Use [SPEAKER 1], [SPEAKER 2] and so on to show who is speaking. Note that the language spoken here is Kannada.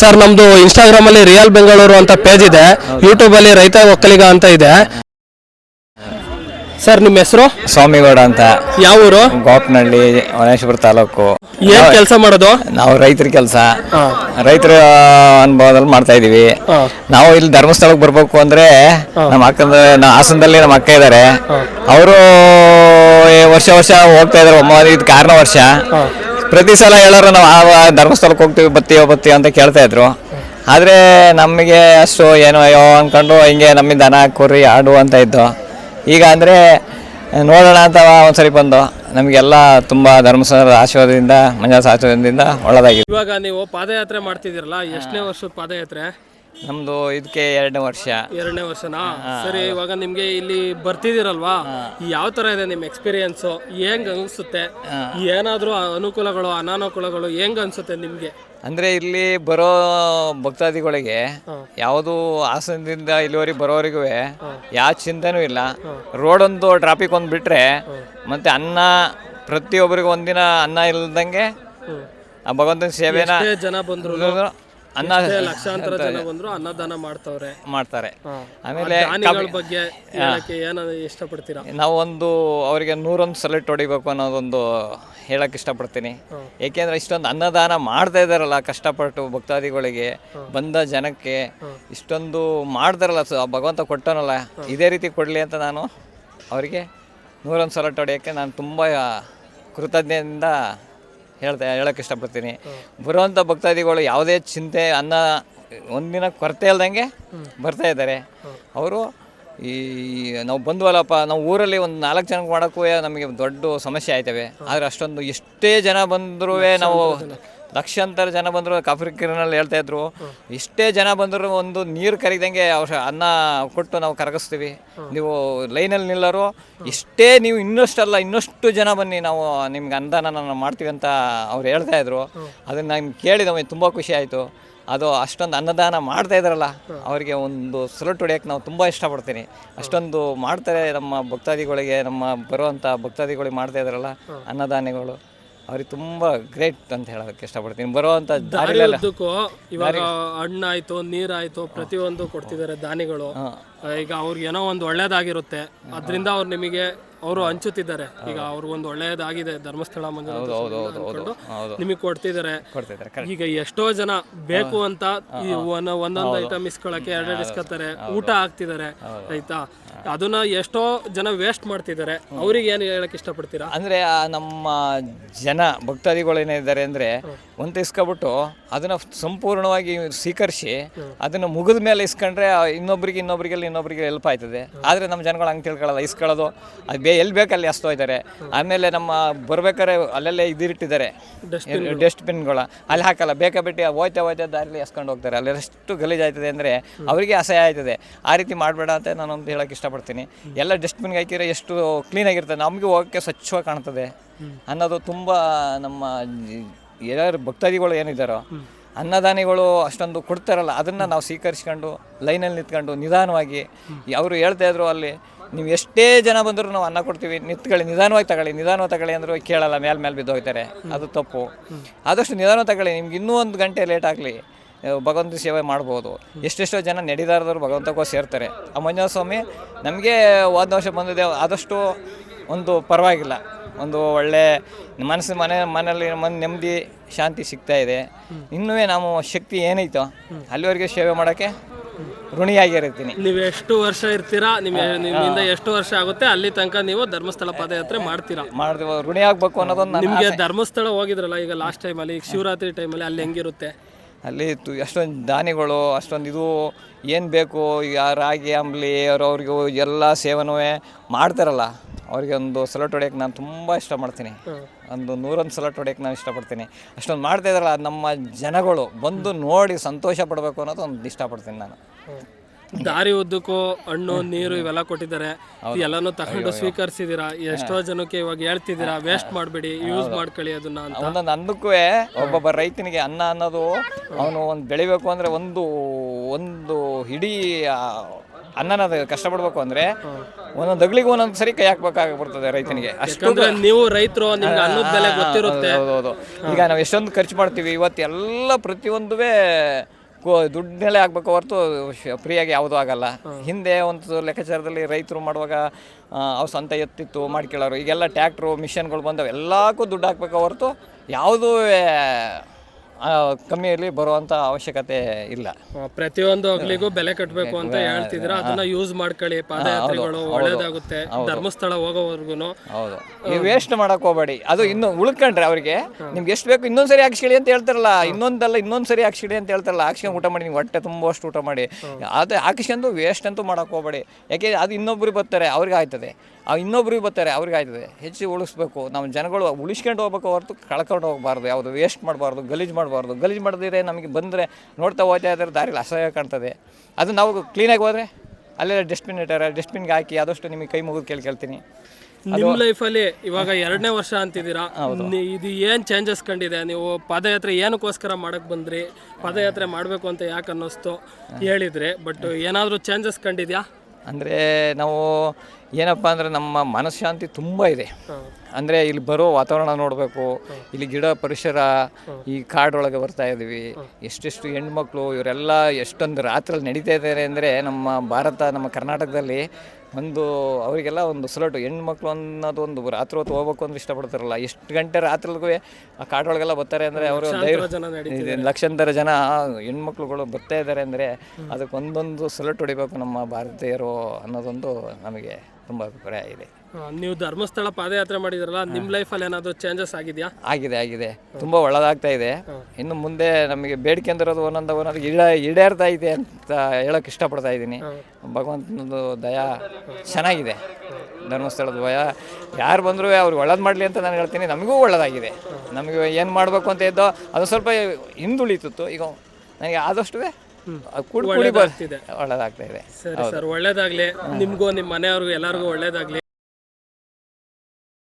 [SPEAKER 1] ಸರ್ ನಮ್ದು ಇನ್ಸ್ಟಾಗ್ರಾಮ್ ಅಲ್ಲಿ ರಿಯಲ್ ಬೆಂಗಳೂರು ಅಂತ ಪೇಜ್ ಇದೆ. ಯೂಟ್ಯೂಬ್ ಅಲ್ಲಿ ರೈತ ಒಕ್ಕಲಿಗ ಅಂತ ಇದೆ. ಸರ್ ನಿಮ್ಮ ಹೆಸರು?
[SPEAKER 2] ಸ್ವಾಮಿಗೌಡ ಅಂತ.
[SPEAKER 1] ಯಾವ ಊರು?
[SPEAKER 2] ಗೋಪನಹಳ್ಳಿ ವನೇಶ್ವರ ತಾಲೂಕು.
[SPEAKER 1] ಏನ್ ಕೆಲಸ ಮಾಡೋದು?
[SPEAKER 2] ನಾವು ರೈತರ ಕೆಲಸ. ರೈತರ ಅನುಭವದಲ್ಲಿ ಮಾಡ್ತಾ ಇದೀವಿ. ನಾವು ಇಲ್ಲಿ ಧರ್ಮಸ್ಥಳಕ್ಕೆ ಬರ್ಬೇಕು ಅಂದ್ರೆ ನಮ್ಮ ಅಕ್ಕಂದ ನಾ ಹಾಸನದಲ್ಲಿ ನಮ್ಮ ಅಕ್ಕ ಇದ್ದಾರೆ ಅವರು ವರ್ಷ ವರ್ಷ ಹೋಗ್ತಾ ಇದಾರೆ ಒಮ್ಮ ಇದು ಕಾರಣ ವರ್ಷ. ಪ್ರತಿ ಸಲ ಹೇಳೋರು ನಾವು, ಆ ಧರ್ಮಸ್ಥಳಕ್ಕೆ ಹೋಗ್ತೀವಿ ಬತ್ತೀವೋ ಬತ್ತೀವೋ ಅಂತ ಕೇಳ್ತಾ ಇದ್ರು. ಆದರೆ ನಮಗೆ ಅಷ್ಟು ಏನೋ, ಅಯ್ಯೋ ಅಂದ್ಕೊಂಡು ಹಿಂಗೆ ನಮ್ಮಿಂದ ದನ ಕುರಿ, ಆಡು ಅಂತ ಇದ್ದು. ಈಗ ಅಂದರೆ, ನೋಡೋಣ ಅಂತ ಒಂದ್ಸರಿ ಬಂದು. ನಮಗೆಲ್ಲ ತುಂಬ ಧರ್ಮಸ್ಥಳದ ಆಶೀರ್ವಾದದಿಂದ ಮಂಜಾಸ ಆಶೀರ್ವಾದದಿಂದ ಒಳ್ಳೆದಾಗಿದೆ.
[SPEAKER 1] ಇವಾಗ ನೀವು ಪಾದಯಾತ್ರೆ ಮಾಡ್ತಿದ್ದೀರಲ್ಲ, ಎಷ್ಟನೇ ವರ್ಷದ ಪಾದಯಾತ್ರೆ?
[SPEAKER 2] ನಮ್ದು ಇದಕ್ಕೆ ಎರಡನೇ ವರ್ಷ.
[SPEAKER 1] ಎರಡನೇ ವರ್ಷನಾ? ಸರಿ ಇವಾಗ ನಿಮ್ಗೆ ಇಲ್ಲಿ ಬರ್ತಿದ್ದೀರಲ್ವಾ? ಯಾವ ತರ ಇದೆ ನಿಮ್ ಎಕ್ಸ್ಪೀರಿಯನ್ಸ್ ಹೆಂಗ್ ಅನ್ಸುತ್ತೆ? ಏನಾದ್ರೂ ಅನುಕೂಲಗಳು ಅನಾನುಕೂಲಗಳು ಹೆಂಗ್ ಅನ್ಸುತ್ತೆ ನಿಮ್ಗೆ?
[SPEAKER 2] ಅಂದ್ರೆ ಇಲ್ಲಿ ಬರೋ ಭಕ್ತಾದಿಗಳಿಗೆ ಯಾವುದು ಹಾಸನದಿಂದ ಇಲ್ಲಿವರೆಗೆ ಬರೋರಿಗೂ ಯಾವ ಚಿಂತೆನೂ ಇಲ್ಲ. ರೋಡ್ ಒಂದು ಟ್ರಾಫಿಕ್ ಒಂದು ಬಿಟ್ರೆ ಮತ್ತೆ ಅನ್ನ ಪ್ರತಿಯೊಬ್ಬರಿಗೂ ಒಂದಿನ ಅನ್ನ ಇಲ್ದಂಗೆ ಆ ಭಗವಂತನ ಸೇವೆನ
[SPEAKER 1] ಜನ ಬಂದ್ರು
[SPEAKER 2] ಅನ್ನ
[SPEAKER 1] ಲಕ್ಷಾಂತರ ಜನ ಬಂದ್ರು ಅನ್ನದಾನ ಮಾಡ್ತವ್ರೆ.
[SPEAKER 2] ಮಾಡ್ತಾರೆ. ಆಮೇಲೆ
[SPEAKER 1] ಬಗ್ಗೆ ಹೇಳಕ್ಕೆ ಏನ ಇಷ್ಟಪಡ್ತೀರಾ?
[SPEAKER 2] ನಾವು ಒಂದು ಅವರಿಗೆ ನೂರೊಂದು ಸಲೆಟ್ ಹೊಡಿಬೇಕು ಅನ್ನೋದೊಂದು ಹೇಳಕ್ ಇಷ್ಟಪಡ್ತೀನಿ. ಏಕೆಂದ್ರೆ ಇಷ್ಟೊಂದು ಅನ್ನದಾನ ಮಾಡ್ತಾ ಇದಾರಲ್ಲ ಕಷ್ಟಪಟ್ಟು ಭಕ್ತಾದಿಗಳಿಗೆ ಬಂದ ಜನಕ್ಕೆ ಇಷ್ಟೊಂದು ಮಾಡ್ದಾರಲ್ಲ. ಭಗವಂತ ಕೊಟ್ಟನಲ್ಲ. ಇದೇ ರೀತಿ ಕೊಡಲಿ ಅಂತ ನಾನು ಅವರಿಗೆ ನೂರೊಂದು ಸಲಟ್ ಹೊಡೆಯೋಕ್ಕೆ ನಾನು ತುಂಬ ಕೃತಜ್ಞತೆಯಿಂದ ಹೇಳ್ತಾ ಹೇಳಕ್ಕೆ ಇಷ್ಟಪಡ್ತೀನಿ. ಬರುವಂಥ ಭಕ್ತಾದಿಗಳು ಯಾವುದೇ ಚಿಂತೆ ಅನ್ನ ಒಂದಿನ ಕೊರತೆ ಇಲ್ದಂಗೆ ಬರ್ತಾ ಇದ್ದಾರೆ. ಅವರು ಈ ನಾವು ಬಂದ್ವಲ್ಲಪ್ಪ ನಾವು ಊರಲ್ಲಿ ಒಂದು ನಾಲ್ಕು ಜನಕ್ಕೆ ಮಾಡೋಕ್ಕೂ ನಮಗೆ ದೊಡ್ಡ ಸಮಸ್ಯೆ ಆಯ್ತವೆ. ಆದರೆ ಅಷ್ಟೊಂದು ಎಷ್ಟೇ ಜನ ಬಂದರೂ ನಾವು ಲಕ್ಷಾಂತರ ಜನ ಬಂದರು, ಕಾಫಿ ಹೇಳ್ತಾ ಇದ್ರು. ಇಷ್ಟೇ ಜನ ಬಂದರು, ಒಂದು ನೀರು ಕರಿದಂಗೆ ಅವ್ರ ಅನ್ನ ಕೊಟ್ಟು ನಾವು ಕರಗಿಸ್ತೀವಿ. ನೀವು ಲೈನಲ್ಲಿ ನಿಲ್ಲರು. ಇಷ್ಟೇ ನೀವು ಇನ್ನಷ್ಟಲ್ಲ, ಇನ್ನಷ್ಟು ಜನ ಬನ್ನಿ, ನಾವು ನಿಮ್ಗೆ ಅನ್ನದಾನ ಮಾಡ್ತೀವಿ ಅಂತ ಅವ್ರು ಹೇಳ್ತಾ ಇದ್ರು. ಅದನ್ನ ನಾನು ಕೇಳಿದ ತುಂಬ ಖುಷಿ ಆಯಿತು. ಅದು ಅಷ್ಟೊಂದು ಅನ್ನದಾನ ಮಾಡ್ತಾ ಇದ್ರಲ್ಲ, ಅವರಿಗೆ ಒಂದು ಸಲಟ್ ಹೊಡಿಯೋಕ್ಕೆ ನಾವು ತುಂಬ ಇಷ್ಟಪಡ್ತೀನಿ. ಅಷ್ಟೊಂದು ಮಾಡ್ತಾರೆ ನಮ್ಮ ಭಕ್ತಾದಿಗಳಿಗೆ, ನಮ್ಮ ಬರುವಂಥ ಭಕ್ತಾದಿಗಳಿಗೆ ಮಾಡ್ತಾ ಇದ್ರಲ್ಲ, ಅನ್ನದಾನಿಗಳು. ಅವ್ರಿಗೆ ತುಂಬ ಗ್ರೇಟ್ ಅಂತ ಹೇಳೋದಕ್ಕೆ ಇಷ್ಟಪಡ್ತೀನಿ. ಬರುವಂಥ
[SPEAKER 1] ದಾರಿ
[SPEAKER 2] ದಾರಿಲೆಲ್ಲ
[SPEAKER 1] ಉದ್ದಕ್ಕೂ ಇವಾಗ ಹಣ್ಣಾಯ್ತು ನೀರಾಯ್ತು ಪ್ರತಿಯೊಂದು ಕೊಡ್ತಿದ್ದಾರೆ ದಾನಿಗಳು. ಈಗ ಅವ್ರಿಗೆ ಏನೋ ಒಂದು ಒಳ್ಳೇದಾಗಿರುತ್ತೆ. ಅದರಿಂದ ಅವ್ರು ನಿಮಗೆ ಅವರು ಹಂಚುತ್ತಿದ್ದಾರೆ. ಈಗ ಅವ್ರಿಗೊಂದು ಒಳ್ಳೆಯದಾಗಿದೆ ಧರ್ಮಸ್ಥಳ ನಿಮಗೆ ಕೊಡ್ತಿದ್ದಾರೆ. ಈಗ ಎಷ್ಟೋ ಜನ ಬೇಕು ಅಂತ ಈ ಒಂದ್- ಒಂದೊಂದು ಐಟಮ್ ಇಸ್ಕೊಳಕ್ಕೆ ಎರಡೆರಡು ಇಸ್ಕೊತಾರೆ ಊಟ ಆಗ್ತಿದ್ದಾರೆ ಆಯ್ತಾ? ಅದನ್ನ ಎಷ್ಟೋ ಜನ ವೇಸ್ಟ್ ಮಾಡ್ತಿದ್ದಾರೆ. ಅವ್ರಿಗೆ ಏನು ಹೇಳಕ್ ಇಷ್ಟಪಡ್ತೀರಾ?
[SPEAKER 2] ಅಂದರೆ ನಮ್ಮ ಜನ ಭಕ್ತಾದಿಗಳು ಏನಿದ್ದಾರೆ ಅಂದರೆ ಒಂದು ಇಸ್ಕೊಬಿಟ್ಟು ಅದನ್ನು ಸಂಪೂರ್ಣವಾಗಿ ಸ್ವೀಕರಿಸಿ ಅದನ್ನು ಮುಗಿದ ಮೇಲೆ ಇಸ್ಕೊಂಡ್ರೆ ಆ ಇನ್ನೊಬ್ರಿಗೆ ಇನ್ನೊಬ್ರಿಗೆ ಇನ್ನೊಬ್ರಿಗೆ ಹೆಲ್ಪ್ ಆಯ್ತದೆ. ಆದರೆ ನಮ್ಮ ಜನಗಳು ಹಂಗೆ ತಿಳ್ಕೊಳ್ಳಲ್ಲ ಇಸ್ಕೊಳ್ಳೋದು ಅದು ಬೇ ಎಲ್ಲಿ ಬೇಕಲ್ಲಿ ಅಷ್ಟು ಹೋಯ್ತಾರೆ ಆಮೇಲೆ ನಮ್ಮ ಬರ್ಬೇಕಾರೆ ಅಲ್ಲೆಲ್ಲೇ ಇದಿಟ್ಟಿದ್ದಾರೆ ಡಸ್ಟ್ಬಿನ್ಗಳ ಅಲ್ಲಿ ಹಾಕಲ್ಲ ಬೇಕಾ ಬಿಟ್ಟು ಹೋಯ್ತಾ ಹೋಯ್ತಾ ದಾರಿಲಿ ಎಸ್ಕೊಂಡು ಹೋಗ್ತಾರೆ. ಅಲ್ಲಿ ಎಷ್ಟು ಗಲೀಜ್ ಆಯ್ತದೆ ಅಂದರೆ ಅವರಿಗೆ ಅಸಹ್ಯ ಆಯ್ತದೆ. ಆ ರೀತಿ ಮಾಡಬೇಡ ಅಂತ ನಾನೊಂದು ಹೇಳೋಕ್ಕೆ ಇಷ್ಟಪಡ್ತೀನಿ ಎಲ್ಲ ಡಸ್ಟ್ಬಿನ್ಗೆ ಹಾಕಿದ್ರೆ ಎಷ್ಟು ಕ್ಲೀನಾಗಿರ್ತದೆ ನಮಗೆ ಹೋಗೋಕ್ಕೆ ಸ್ವಚ್ಛವಾಗಿ ಕಾಣ್ತದೆ. ಅನ್ನೋದು ತುಂಬ ನಮ್ಮ ಯಾರು ಭಕ್ತಾದಿಗಳು ಏನಿದ್ದಾರೋ ಅನ್ನದಾನಿಗಳು ಅಷ್ಟೊಂದು ಕೊಡ್ತಾರಲ್ಲ, ಅದನ್ನು ನಾವು ಸ್ವೀಕರಿಸ್ಕೊಂಡು, ಲೈನಲ್ಲಿ ನಿಂತ್ಕೊಂಡು ನಿಧಾನವಾಗಿ ಅವರು ಹೇಳ್ತಾ ಇದ್ರು ಅಲ್ಲಿ, ನೀವು ಎಷ್ಟೇ ಜನ ಬಂದರೂ ನಾವು ಅನ್ನ ಕೊಡ್ತೀವಿ. ನಿಂತ್ಕೊಳ್ಳಿ, ನಿಧಾನವಾಗಿ ತಗೊಳ್ಳಿ ನಿಧಾನವಾಗಿ ತಗೊಳ್ಳಿ ಅಂದರೂ ಕೇಳಲ್ಲ ಮೇಲೆ ಮೇಲೆ ಬಿದ್ದೋಗ್ತಾರೆ. ಅದು ತಪ್ಪು. ಆದಷ್ಟು ನಿಧಾನವಾಗಿ ತಗೊಳ್ಳಿ. ನಿಮ್ಗೆ ಇನ್ನೂ ಒಂದು ಗಂಟೆ ಲೇಟ್ ಆಗಲಿ. ಭಗವಂತ ಸೇವೆ ಮಾಡ್ಬೋದು. ಎಷ್ಟೆಷ್ಟೋ ಜನ ನಡೆದಾರದವ್ರು ಭಗವಂತಕ್ಕೋ ಸೇರ್ತಾರೆ. ಆ ಮಂಜುನಾಥ ಸ್ವಾಮಿ ನಮಗೆ ಹೋದ ವರ್ಷ ಬಂದಿದೆ ಆದಷ್ಟು ಒಂದು ಪರವಾಗಿಲ್ಲ. ಒಂದು ಒಳ್ಳೆ ಮನಸ್ಸು ಮನೆ ಮನೆಯಲ್ಲಿ ಮನ್ ನೆಮ್ಮದಿ ಶಾಂತಿ ಸಿಗ್ತಾ ಇದೆ. ಇನ್ನೂ ನಾವು ಶಕ್ತಿ ಏನೈತೋ ಅಲ್ಲಿವರೆಗೆ ಸೇವೆ ಮಾಡೋಕ್ಕೆ ಋಣಿಯಾಗಿರ್ತೀನಿ.
[SPEAKER 1] ನೀವು ಎಷ್ಟು ವರ್ಷ ಇರ್ತೀರಾ ನಿಮ್ ನಿಮ್ಮಿಂದ ಎಷ್ಟು ವರ್ಷ ಆಗುತ್ತೆ ಅಲ್ಲಿ ತನಕ ನೀವು ಧರ್ಮಸ್ಥಳ ಪಾದಯಾತ್ರೆ ಮಾಡ್ತೀರಾ?
[SPEAKER 2] ಮಾಡ್ತೀವಿ ಋಣಿಯಾಗಬೇಕು ಆಗ್ಬೇಕು ಅನ್ನೋದೊಂದು ನಿಮಗೆ
[SPEAKER 1] ನಿಮ್ಗೆ ಧರ್ಮಸ್ಥಳ ಹೋಗಿದ್ರಲ್ಲ ಈಗ ಲಾಸ್ಟ್ ಟೈಮಲ್ಲಿ ಈಗ ಶಿವರಾತ್ರಿ ಟೈಮಲ್ಲಿ ಅಲ್ಲಿ ಹೆಂಗಿರುತ್ತೆ?
[SPEAKER 2] ಅಲ್ಲಿ ತು ಅಷ್ಟೊಂದು ದಾನಿಗಳು ಅಷ್ಟೊಂದು ಇದು ಏನು ಬೇಕು? ಈಗ ರಾಗಿ ಅಂಬ್ಲಿ ಅವ್ರು ಅವ್ರಿಗೂ ಎಲ್ಲ ಸೇವನವೇ ಮಾಡ್ತಾರಲ್ಲ ಅವ್ರಿಗೆ ಒಂದು ಸಲಟ್ ಹೊಡೆಯೋಕ್ಕೆ ನಾನು ತುಂಬ ಇಷ್ಟಪಡ್ತೀನಿ. ಒಂದು ನೂರೊಂದು ಸಲಟ್ ಹೊಡೆಯೋಕ್ಕೆ ನಾನು ಇಷ್ಟಪಡ್ತೀನಿ. ಅಷ್ಟೊಂದು ಮಾಡ್ತಾ ಇದ್ದಾರಲ್ಲ ನಮ್ಮ ಜನಗಳು ಬಂದು ನೋಡಿ ಸಂತೋಷ ಪಡಬೇಕು ಅನ್ನೋದು ಒಂದು ಇಷ್ಟಪಡ್ತೀನಿ ನಾನು.
[SPEAKER 1] ದಾರಿ ಉದ್ದಕ್ಕೂ ಹಣ್ಣು ನೀರು ಇವೆಲ್ಲ ಕೊಟ್ಟಿದ್ದಾರೆ. ಎಲ್ಲಾನು ತಗೊಂಡು ಸ್ವೀಕರಿಸಿದೀರಾ ಎಷ್ಟೋ ಜನಕ್ಕೆ ಇವಾಗ ಹೇಳ್ತಿದ್ದೀರಾ ವೇಸ್ಟ್ ಮಾಡಬೇಡಿ ಯೂಸ್ ಮಾಡ್ಕೊಳ್ಳಿ ಅದನ್ನ ಅಂತ.
[SPEAKER 2] ಒಂದೊಂದು ಅನ್ನಕ್ಕೂ ಒಬ್ಬೊಬ್ಬ ರೈತನಿಗೆ ಅನ್ನ ಅನ್ನೋದು ಅವನು ಒಂದು ಬೆಳಿಬೇಕು ಅಂದ್ರೆ ಒಂದು ಒಂದು ಇಡೀ ಅನ್ನ ಅನ್ನನ ಕಷ್ಟಪಡ್ಬೇಕು ಅಂದ್ರೆ ಒಂದೊಂದು ಅಗ್ಲಿಗೆ ಒಂದೊಂದು ಸರಿ ಕೈ ಹಾಕ್ಬೇಕಾಗ್ಬಿಡ್ತದೆ ರೈತನಿಗೆ. ಅಷ್ಟು
[SPEAKER 1] ನೀವು ರೈತರು ನಿಮ್ಗೆ ಅನ್ನದ ಬೆಲೆ ಗೊತ್ತಿರುತ್ತೆ.
[SPEAKER 2] ಹೌದು ಈಗ ನಾವು ಎಷ್ಟೊಂದು ಖರ್ಚು ಮಾಡ್ತೀವಿ ಇವತ್ತು ಎಲ್ಲ ಪ್ರತಿಯೊಂದುವೇ ದುಡ್ಡಲ್ಲೇ ಆಗ್ಬೇಕು ಹೊರತು ಫ್ರೀಯಾಗಿ ಯಾವುದೂ ಆಗಲ್ಲ. ಹಿಂದೆ ಒಂದು ಲೆಕ್ಕಾಚಾರದಲ್ಲಿ ರೈತರು ಮಾಡುವಾಗ ಅವು ಸಂತ ಸ್ವಂತ ಎತ್ತಿತ್ತು ಮಾಡ್ಕೊಳ್ಳೋರು. ಈಗೆಲ್ಲ ಟ್ಯಾಕ್ಟ್ರು ಮಿಷನ್ಗಳು ಬಂದವು. ಎಲ್ಲಕ್ಕೂ ದುಡ್ಡು ಹಾಕ್ಬೇಕು ಹೊರತು ಯಾವುದೂ ಕಮ್ಮಿಯಲ್ಲಿ ಬರುವಂಥ ಅವಶ್ಯಕತೆ ಇಲ್ಲ.
[SPEAKER 1] ಪ್ರತಿಯೊಂದು ಅಗ್ಲಿಗೂ ಬೆಲೆ ಕಟ್ಟಬೇಕು ಅಂತ ಹೇಳ್ತಿದ್ರ ಅದನ್ನ ಯೂಸ್ ಮಾಡ್ಕೊಳ್ಳಿ ಪಾದಯಾತ್ರೆಗಳು ಒಳ್ಳೇದಾಗುತ್ತೆ ಧರ್ಮಸ್ಥಳ ಹೋಗೋವರೆಗೂ
[SPEAKER 2] ಹೌದು. ನೀವು ವೇಸ್ಟ್ ಮಾಡಕ್ ಹೋಗಬೇಡಿ. ಅದು ಇನ್ನು ಉಳ್ಕೊಂಡ್ರೆ ಅವರಿಗೆ ನಿಮ್ಗೆ ಎಷ್ಟು ಬೇಕು ಇನ್ನೊಂದು ಸರಿ ಹಾಕ್ಸ್ಕೊಳ್ಳಿ ಅಂತ ಹೇಳ್ತಾರಲ್ಲ ಇನ್ನೊಂದಲ್ಲ ಇನ್ನೊಂದು ಸರಿ ಹಾಕ್ಸ್ಕೊಳ್ಳಿ ಅಂತ ಹೇಳ್ತಾರಲ್ಲ ಹಾಕ್ಸ್ಕೊಂಡು ಊಟ ಮಾಡಿ ನೀವು ಹೊಟ್ಟೆ ತುಂಬುವಷ್ಟು ಊಟ ಮಾಡಿ. ಅದು ಹಾಕಿಸ್ಕೊಂಡು ವೇಸ್ಟ್ ಅಂತೂ ಮಾಡಕ್ ಹೋಗಬೇಡಿ. ಯಾಕೆ ಅದು ಇನ್ನೊಬ್ರಿಗೆ ಬರ್ತಾರೆ ಅವ್ರಿಗೆ ಆಯ್ತದೆ. ಆ ಇನ್ನೊಬ್ರಿಗೆ ಬರ್ತಾರೆ ಅವ್ರಿಗೆ ಆಯ್ತದೆ. ಹೆಚ್ಚು ಉಳಿಸ್ಬೇಕು. ನಮ್ಮ ಜನಗಳು ಉಳಿಸ್ಕೊಂಡು ಹೋಗ್ಬೇಕು ಹೊರತು ಕಳ್ಕೊಂಡು ಹೋಗಬಾರ್ದು ಯಾವುದು ವೇಸ್ಟ್ ಮಾಡಬಾರ್ದು ಗಲೀಜು ಮಾಡಬಾರ್ದು. ಗಲೀಜು ಮಾಡದಿದ್ರೆ ನಮಗೆ ಬಂದರೆ ನೋಡ್ತಾ ಹೋಗ್ತಾ ಇದ್ರೆ ದಾರಿಲಿ ಅಸಹ್ಯ ಕಾಣ್ತದೆ. ಅದು ನಾವು ಕ್ಲೀನಾಗಿ ಹೋದರೆ ಅಲ್ಲೆಲ್ಲ ಡಸ್ಟ್ಬಿನ್ ಇಟ್ಟಾರೆ ಡಸ್ಟ್ಬಿನ್ಗೆ ಹಾಕಿ ಆದಷ್ಟು ನಿಮಗೆ ಕೈ ಮುಗಿದು ಕೇಳಿ ಕೇಳ್ತೀನಿ.
[SPEAKER 1] ನಿಮ್ಮ ಲೈಫಲ್ಲಿ ಇವಾಗ ಎರಡನೇ ವರ್ಷ ಅಂತಿದ್ದೀರಾ? ಇದು ಏನು ಚೇಂಜಸ್ ಕಂಡಿದೆ? ನೀವು ಪಾದಯಾತ್ರೆ ಏನಕ್ಕೋಸ್ಕರ ಮಾಡಕ್ಕೆ ಬಂದ್ರಿ? ಪಾದಯಾತ್ರೆ ಮಾಡಬೇಕು ಅಂತ ಯಾಕೆ ಅನ್ನಿಸ್ತು? ಹೇಳಿದ್ರೆ ಬಟ್ ಏನಾದ್ರೂ ಚೇಂಜಸ್ ಕಂಡಿದ್ಯಾ?
[SPEAKER 2] ಅಂದರೆ ನಾವು ಏನಪ್ಪ ಅಂದರೆ ನಮ್ಮ ಮನಃಶಾಂತಿ ತುಂಬ ಇದೆ. ಅಂದರೆ ಇಲ್ಲಿ ಬರೋ ವಾತಾವರಣ ನೋಡಬೇಕು ಇಲ್ಲಿ ಗಿಡ ಪರಿಸರ ಈ ಕಾಡೊಳಗೆ ಬರ್ತಾ ಇದ್ದೀವಿ ಎಷ್ಟೆಷ್ಟು ಹೆಣ್ಮಕ್ಳು ಇವರೆಲ್ಲ ಎಷ್ಟೊಂದು ರಾತ್ರಿ ನಡೀತಾ ಇದ್ದಾರೆ ಅಂದರೆ ನಮ್ಮ ಭಾರತ ನಮ್ಮ ಕರ್ನಾಟಕದಲ್ಲಿ ಒಂದು ಅವರಿಗೆಲ್ಲ ಒಂದು ಸಲಟು ಹೆಣ್ಮಕ್ಳು ಅನ್ನೋದು ಒಂದು ರಾತ್ರಿ ಹೊತ್ತು ಹೋಗ್ಬೇಕು ಅಂದ್ರೆ ಇಷ್ಟಪಡ್ತಾರಲ್ಲ. ಎಷ್ಟು ಗಂಟೆ ರಾತ್ರಿಗೂ ಆ ಕಾಡೊಳಗೆಲ್ಲ ಬರ್ತಾರೆ ಅಂದರೆ ಅವರು ಧೈರ್ಯ ಲಕ್ಷಾಂತರ ಜನ ಹೆಣ್ಮಕ್ಳುಗಳು ಬರ್ತಾ ಇದ್ದಾರೆ ಅಂದರೆ ಅದಕ್ಕೆ ಒಂದೊಂದು ಸಲಟ್ ಹೊಡಿಬೇಕು ನಮ್ಮ ಭಾರತೀಯರು ಅನ್ನೋದೊಂದು ನಮಗೆ ತುಂಬ ಅಭಿಪ್ರಾಯ ಇದೆ
[SPEAKER 1] ನೀವು ಧರ್ಮಸ್ಥಳ ಪಾದಯಾತ್ರೆ ಮಾಡಿದ್ರಲ್ಲ ನಿಮ್ಮ ಲೈಫಲ್ಲಿ ಏನಾದರೂ ಚೇಂಜಸ್ ಆಗಿದೆಯಾ?
[SPEAKER 2] ಆಗಿದೆ ಆಗಿದೆ. ತುಂಬ ಒಳ್ಳೆದಾಗ್ತಾ ಇದೆ. ಇನ್ನು ಮುಂದೆ ನಮಗೆ ಬೇಡಿಕೆ ಅಂದಿರೋದು ಒಂದೊಂದು ಒಂದೊಂದು ಈಡೇ ಈಡೇರ್ತಾ ಇದೆ ಅಂತ ಹೇಳೋಕೆ ಇಷ್ಟಪಡ್ತಾ ಇದ್ದೀನಿ. ಭಗವಂತನದು ದಯಾ ಚೆನ್ನಾಗಿದೆ. ಧರ್ಮಸ್ಥಳದ ಭಯ ಯಾರು ಬಂದರೂ ಅವ್ರಿಗೆ ಒಳ್ಳೇದು ಮಾಡಲಿ ಅಂತ ನಾನು ಹೇಳ್ತೀನಿ. ನಮಗೂ ಒಳ್ಳೆದಾಗಿದೆ. ನಮಗೆ ಏನು ಮಾಡಬೇಕು ಅಂತ ಇದ್ದೋ ಅದು ಸ್ವಲ್ಪ ಹಿಂದುಳಿತಿತ್ತು. ಈಗ ನನಗೆ ಆದಷ್ಟು ಕೂಡಿ ಕೂಡಿ
[SPEAKER 1] ಬರ್ತಿದೆ
[SPEAKER 2] ಒಳ್ಳೇದಾಗ್ತಾ ಇದೆ.
[SPEAKER 1] ಸರಿ ಸರ್ ಒಳ್ಳೇದಾಗ್ಲಿ. ನಿಮ್ಗೂ ನಿಮ್ಮ ಮನೆಯವ್ರಿಗೂ ಎಲ್ಲರಿಗೂ ಒಳ್ಳೇದಾಗ್ಲಿ.